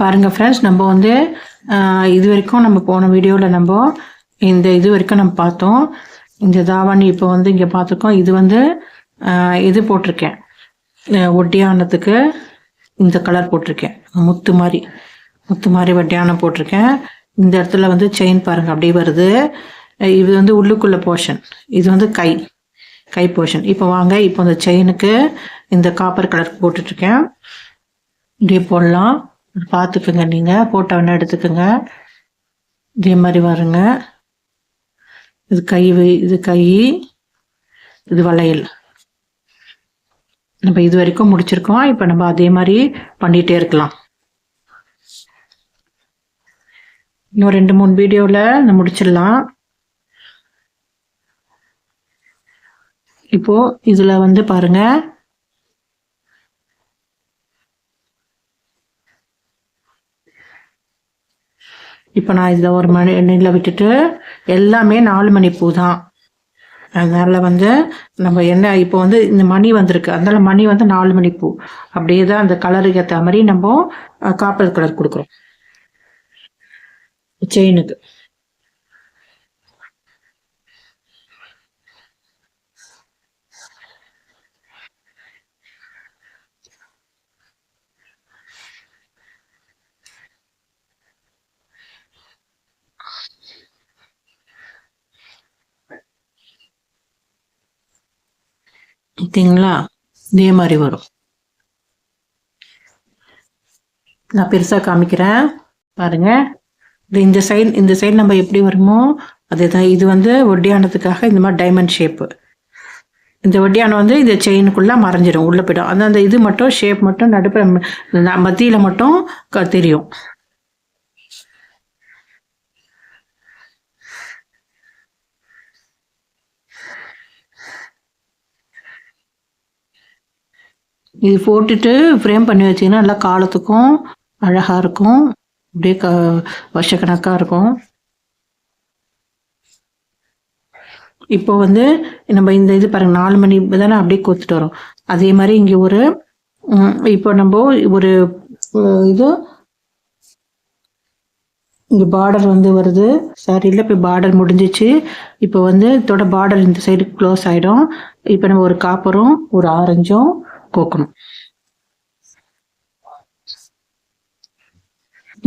பாருங்கள் ஃப்ரெண்ட்ஸ் நம்ம வந்து இது வரைக்கும் நம்ம போன வீடியோவில் நம்ம இந்த இது வரைக்கும் நம்ம பார்த்தோம். இந்த தாவாணி இப்போ வந்து இங்கே பார்த்துருக்கோம். இது வந்து இது போட்டிருக்கேன். ஒட்டியானத்துக்கு இந்த கலர் போட்டிருக்கேன். முத்து மாதிரி முத்து மாதிரி வட்டியானம் போட்டிருக்கேன். இந்த இடத்துல வந்து செயின் பாருங்கள் அப்படியே வருது. இது வந்து உள்ளுக்குள்ள போர்ஷன் இது வந்து கை. கை போர்ஷன் இப்போ வாங்க இப்போ இந்த செயினுக்கு இந்த காப்பர் கலர் போட்டுட்ருக்கேன் இப்படியே போடலாம். பார்த்துக்குங்க நீங்கள் போட்டோ வேணால் எடுத்துக்கோங்க. இதே மாதிரி வருங்க இது கை இது கை இது வளையல். நம்ம இது வரைக்கும் முடிச்சிருக்கோம். இப்போ நம்ம அதே மாதிரி பண்ணிகிட்டே இருக்கலாம். இன்னும் ரெண்டு மூணு வீடியோவில் முடிச்சிடலாம். இப்போ இதில் வந்து பாருங்கள் இப்போ நான் இதில் ஒரு மணி எண்ணெயில் விட்டுட்டு எல்லாமே நாலு மணி பூ தான். அதனால் வந்து நம்ம என்ன இப்போ வந்து இந்த மணி வந்திருக்கு. அதனால் மணி வந்து நாலு மணி பூ. அப்படியே தான் அந்த கலருக்கு ஏற்ற மாதிரி நம்ம காப்பர் கலர் கொடுக்குறோம். செயினுக்கு பார்த்தீங்களா? இதே மாதிரி வரும். நான் பெருசாக காமிக்கிறேன். பாருங்க. இது இந்த சைடு இந்த சைடு நம்ம எப்படி வருமோ அதே தான் இது வந்து ஒட்டியானதுக்காக இந்த மாதிரி டைமண்ட் ஷேப்பு இந்த ஒட்டியானம் வந்து இந்த செயினுக்குள்ளே மறைஞ்சிடும் உள்ளே போய்டும். அந்த அந்த இது மட்டும் ஷேப் மட்டும் நடுப்பு மத்தியில் மட்டும் க- தெரியும். இது போட்டுட்டு ஃப்ரேம் பண்ணி வச்சிங்கன்னா நல்லா காலத்துக்கும் அழகாக இருக்கும். அப்படியே க வருஷக்கணக்காக இருக்கும். இப்போ வந்து நம்ம இந்த இது பாருங்க நாலு மணி தானே அப்படியே கொத்துட்டு வரோம். அதே மாதிரி இங்கே ஒரு இப்போ நம்ம ஒரு இது இங்கே பார்டர் வந்து வருது. சாரியில் இப்போ பார்டர் முடிஞ்சிச்சு. இப்போ வந்து இதோட பார்டர் இந்த சைடு க்ளோஸ் ஆகிடும் இப்போ நம்ம ஒரு காப்பரும் ஒரு ஆரஞ்சும் கோக்கணும்.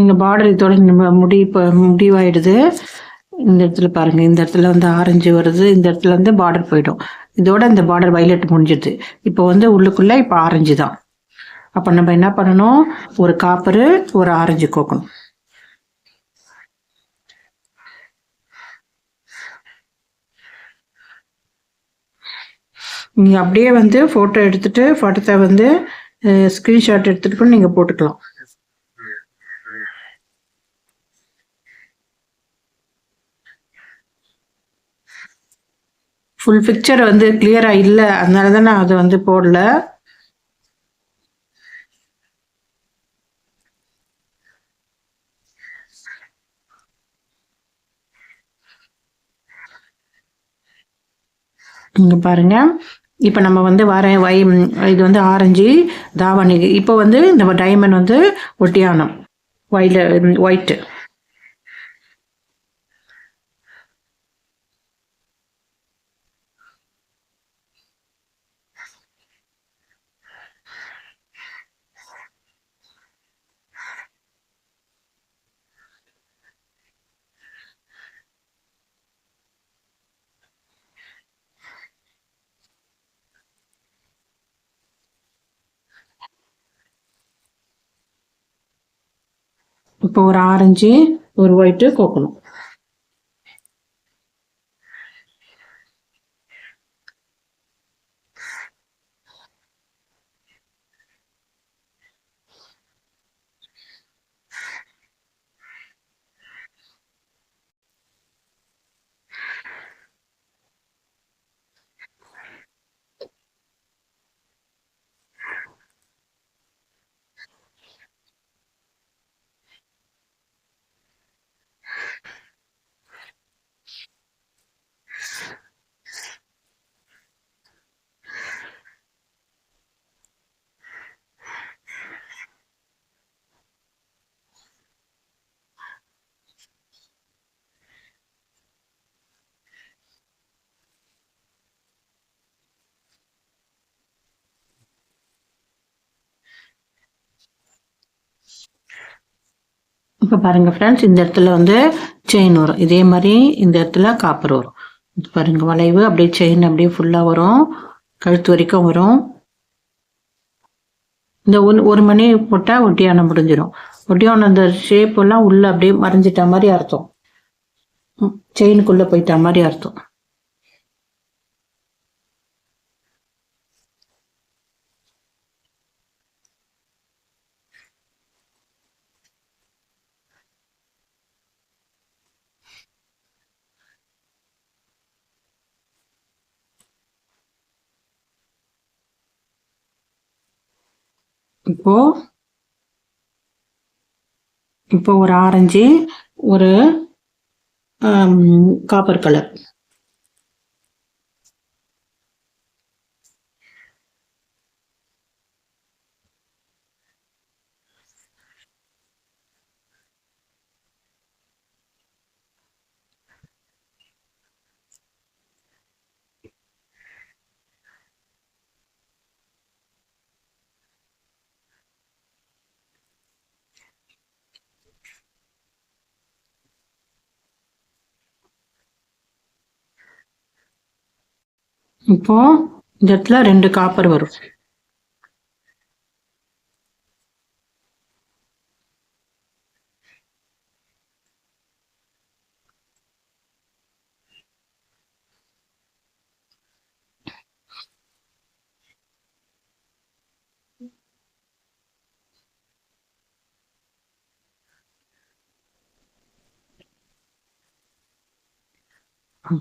இந்த பார்டர் இதோட முடி இப்போ முடிவாயிடுது. இந்த இடத்துல பாருங்க இந்த இடத்துல வந்து ஆரஞ்சு வருது இந்த இடத்துல வந்து பார்டர் போயிடும். இதோட இந்த பார்டர் வயலட் முடிஞ்சிடுது. இப்போ வந்து உள்ளுக்குள்ள இப்போ ஆரஞ்சு தான். அப்போ நம்ம என்ன பண்ணணும்? ஒரு காப்பரு ஒரு ஆரஞ்சு கோக்கணும். நீங்கள் அப்படியே வந்து ஃபோட்டோ எடுத்துட்டு ஃபோட்டோத்தை வந்து ஸ்க்ரீன்ஷாட் எடுத்துட்டு கூட நீங்கள் போட்டுக்கலாம். ஃபுல் பிக்சர் வந்து கிளியரா இல்லை. அதனால தான் நான் அதை வந்து போடல. இங்க பாருங்க. இப்போ நம்ம வந்து வர வை இது வந்து ஆரஞ்சு தாவணி இப்போ வந்து இந்த டைமண்ட் வந்து ஒட்டியானம் ஒயில ஒயிட்டு இப்போ ஒரு ஆரஞ்சு ஒரு ஒயிட்டு கோக்கணும். இப்போ பாருங்க ஃப்ரெண்ட்ஸ் இந்த இடத்துல வந்து செயின் வரும். இதே மாதிரி இந்த இடத்துல காப்பர் வரும். இது பாருங்க வளைவு அப்படியே செயின் அப்படியே ஃபுல்லாக வரும். கழுத்து வரைக்கும் வரும். இந்த ஒன் ஒரு மணி போட்டால் ஒட்டியானம் முடிஞ்சிடும். ஒட்டியானம் அந்த ஷேப்பெல்லாம் உள்ளே அப்படியே மறைஞ்சிட்ட மாதிரி அர்த்தம். செயினுக்குள்ளே போயிட்ட மாதிரி அர்த்தம். இப்போ இப்போ ஒரு ஆரஞ்சு ஒரு காப்பர் கலர். இப்போ இந்த இடத்துல ரெண்டு காப்பர் வரும்.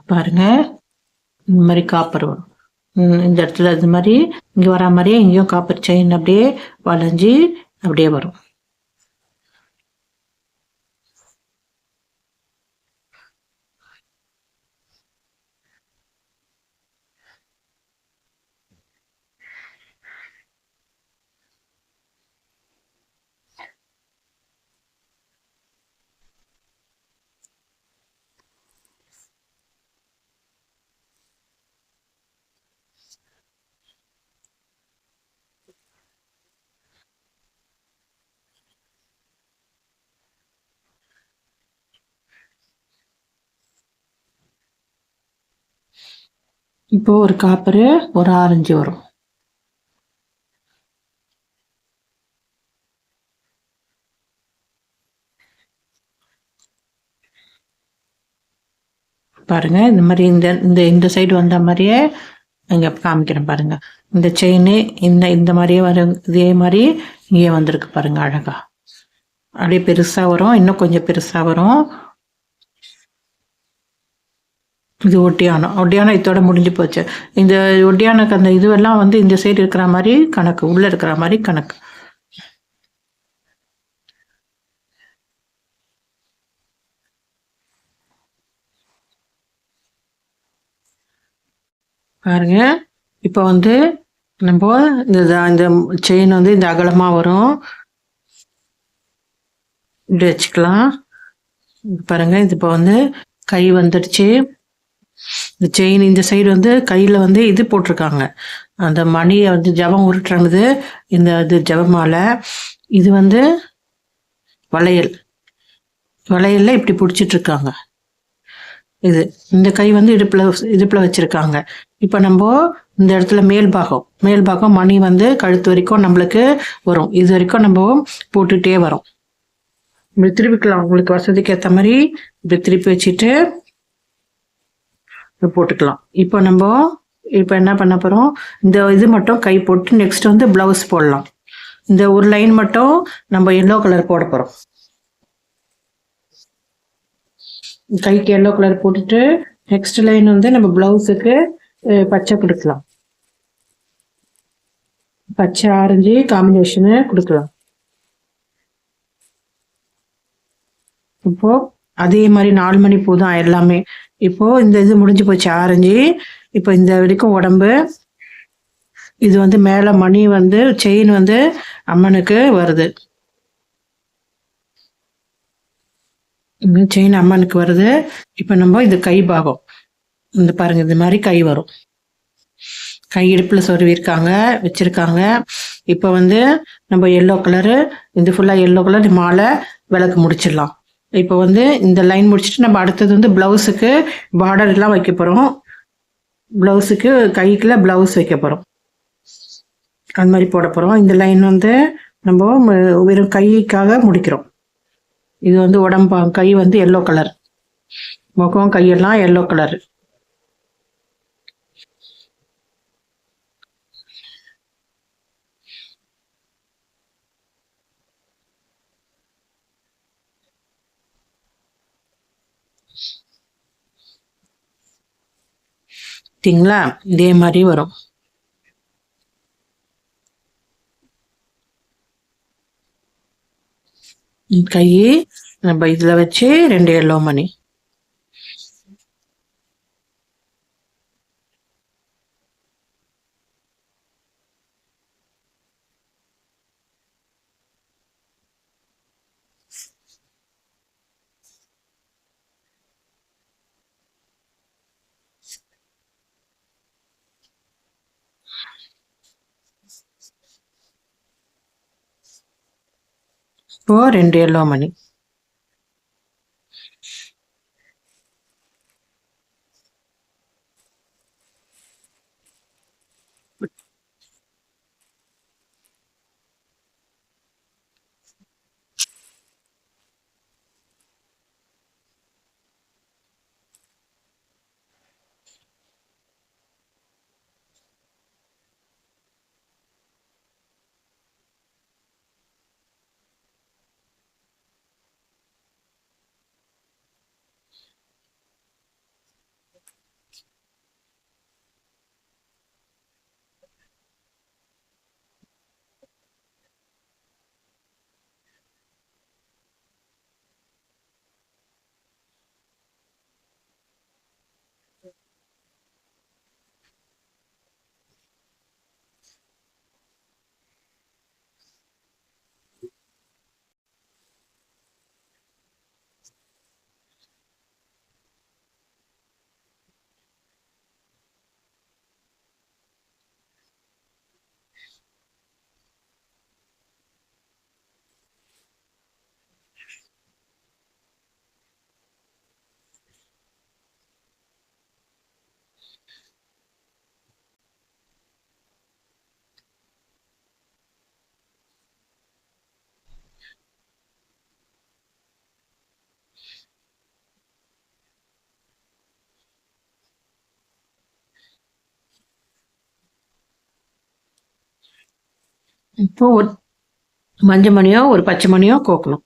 பாருங்க. இந்த மாதிரி காப்பர் வரும். இந்த இடத்துல இது மாதிரி இங்கே வரா மாதிரியே இங்கேயும் காப்பர் செயின் அப்படியே வளைஞ்சி அப்படியே வரும். இப்போ ஒரு காப்பரு ஒரு ஆரஞ்சு வரும். பாருங்க இந்த மாதிரி இந்த இந்த இந்த சைடு வந்த மாதிரியே இங்க காமிக்கிறேன் பாருங்க. இந்த செயின் இந்த இந்த மாதிரியே வரும் இதே மாதிரி இங்கே வந்திருக்கு பாருங்க அழகா. அப்படியே பெருசா வரும் இன்னும் கொஞ்சம் பெருசா வரும். இது ஒட்டியானம் ஒட்டியானம் இதோட முடிஞ்சு போச்சு. இந்த ஒட்டியானுக்கு அந்த இதுவெல்லாம் வந்து இந்த சைடு இருக்கிற மாதிரி கணக்கு உள்ள இருக்கிற மாதிரி கணக்கு. பாருங்க. இப்போ வந்து நம்ம இந்த இந்த செயின் வந்து இந்த அகலமா வரும். இப்படி வச்சுக்கலாம். பாருங்க. இது இப்போ வந்து கை வந்துடுச்சு. இந்த செயின் இந்த சைடு வந்து கையில் வந்து இது போட்டிருக்காங்க. அந்த மணியை வந்து ஜபம் உருட்டுறது இந்த இது ஜபமாலை இது வந்து வளையல். வளையல்ல இப்படி பிடிச்சிட்ருக்காங்க இது இந்த கை வந்து இடுப்புல இடுப்புல வச்சிருக்காங்க. இப்போ நம்ம இந்த இடத்துல மேல் பாகம் மேல் பாகம் மணி வந்து கழுத்து வரைக்கும் நம்மளுக்கு வரும். இது வரைக்கும் நம்ம போட்டுட்டே வரோம். இப்படி திருப்பிக்கலாம். உங்களுக்கு வசதிக்கு ஏற்ற மாதிரி இப்படி திருப்பி வச்சுட்டு போட்டுக்கலாம். இப்போ நம்ம இப்போ என்ன பண்ண போகிறோம் இந்த இது மட்டும் கை போட்டு நெக்ஸ்ட் வந்து ப்ளவுஸ் போடலாம். இந்த ஒரு லைன் மட்டும் நம்ம எல்லோ கலர் போட போகிறோம் கைக்கு எல்லோ கலர் போட்டுட்டு நெக்ஸ்ட் லைன் வந்து நம்ம ப்ளவுஸுக்கு பச்சை கொடுக்கலாம். பச்சை ஆரஞ்சு காம்பினேஷனு கொடுக்கலாம். இப்போ அதே மாதிரி நாலு மணி பூ தான் எல்லாமே. இப்போ இந்த இது முடிஞ்சு போச்சு ஆரஞ்சு. இப்போ இந்த வரைக்கும் உடம்பு. இது வந்து மேலே மணி வந்து செயின் வந்து அம்மனுக்கு வருது. செயின் அம்மனுக்கு வருது. இப்போ நம்ம இது கை பாகம். இந்த பாருங்க இந்த மாதிரி கை வரும். கை இடுப்பில் சொருவிருக்காங்க வச்சுருக்காங்க. இப்போ வந்து நம்ம எல்லோ கலரு இது ஃபுல்லாக எல்லோ கலர் மாலை விளக்கு முடிச்சிடலாம். இப்போ வந்து இந்த லைன் முடிச்சுட்டு நம்ம அடுத்தது வந்து ப்ளவுஸுக்கு பார்டர் எல்லாம் வைக்க போகிறோம் ப்ளவுஸுக்கு கைக்குள்ள ப்ளவுஸ் வைக்க போகிறோம் அது மாதிரி போட போகிறோம் இந்த லைன் வந்து நம்ம வெறும் கைக்காக முடிக்கிறோம். இது வந்து உடம்பு கை வந்து எல்லோ கலர் முகம் கையெல்லாம் எல்லோ கலர் பார்த்தீங்களா இதே மாதிரி வரும். கையை நம்ம இதில் வச்சு ரெண்டு எல்லோ மணி. இப்போ ரெண்டு இப்போ ஒரு மஞ்சள் மணியோ ஒரு பச்சை மணியோ கோக்கணும்.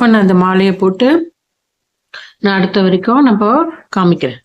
ஒன்று அந்த மாலையை போட்டு நான் அடுத்த வரைக்கும் நம்ம காமிக்கிறேன்.